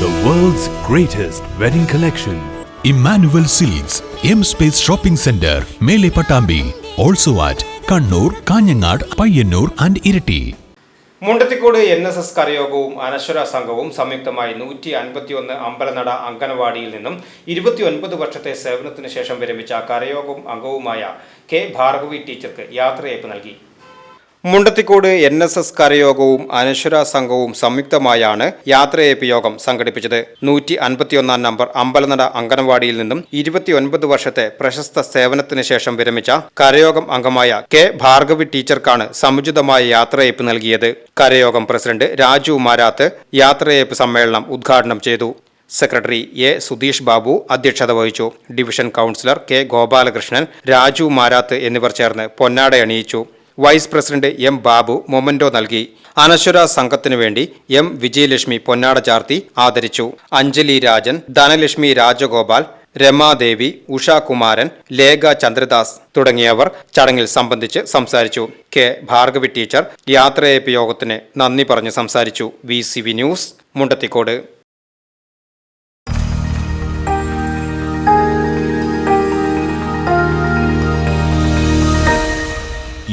greatest wedding collection. Emmanuel Seeds, M Space Shopping Center, Mele Patambi, also at Kannur Kanhangad Payyanur and Iritty Mundathikode N S S കരയോഗവും അനശ്വര സംഘവും സംയുക്തമായി നൂറ്റി അൻപത്തിയൊന്ന് അമ്പലനട അങ്കനവാടിയിൽ നിന്നും ഇരുപത്തിയൊൻപത് വർഷത്തെ സേവനത്തിന് ശേഷം വിരമിച്ച കരയോഗം അംഗവുമായ കെ ഭാർഗവി ടീച്ചർക്ക് യാത്രയയപ്പ് നൽകി. മുണ്ടത്തിക്കോട് എൻ എസ് എസ് കരയോഗവും അനശ്വര സംഘവും സംയുക്തമായാണ് യാത്രയയപ്പ് യോഗം സംഘടിപ്പിച്ചത്. നൂറ്റി അൻപത്തിയൊന്നാം നമ്പർ അമ്പലനട അംഗനവാടിയിൽ നിന്നും ഇരുപത്തിയൊൻപത് വർഷത്തെ പ്രശസ്ത സേവനത്തിന് ശേഷം വിരമിച്ച കരയോഗം അംഗമായ കെ ഭാർഗവി ടീച്ചർക്കാണ് സമുചിതമായ യാത്രയയപ്പ് നൽകിയത്. കരയോഗം പ്രസിഡന്റ് രാജു മാരാത്ത് യാത്രയയപ്പ് സമ്മേളനം ഉദ്ഘാടനം ചെയ്തു. സെക്രട്ടറി എ സുധീഷ് ബാബു അധ്യക്ഷത വഹിച്ചു. Division councillor K Gopalakrishnan Raju Marath എന്നിവർ ചേർന്ന് പൊന്നാട അണിയിച്ചു vice president M Babu memento നൽകി. അനശ്വര സംഘത്തിനു വേണ്ടി എം വിജയലക്ഷ്മി പൊന്നാട ചാർത്തി ആദരിച്ചു. അഞ്ജലി രാജൻ ധനലക്ഷ്മി രാജഗോപാൽ രമാദേവി ഉഷാകുമാരൻ ലേഖ ചന്ദ്രദാസ് തുടങ്ങിയവർ ചടങ്ങിൽ സംബന്ധിച്ച് സംസാരിച്ചു. കെ. ഭാർഗവി ടീച്ചർ യാത്രയപ്പ് യോഗത്തിന് നന്ദി പറഞ്ഞ് സംസാരിച്ചു. V. News Mundathikode.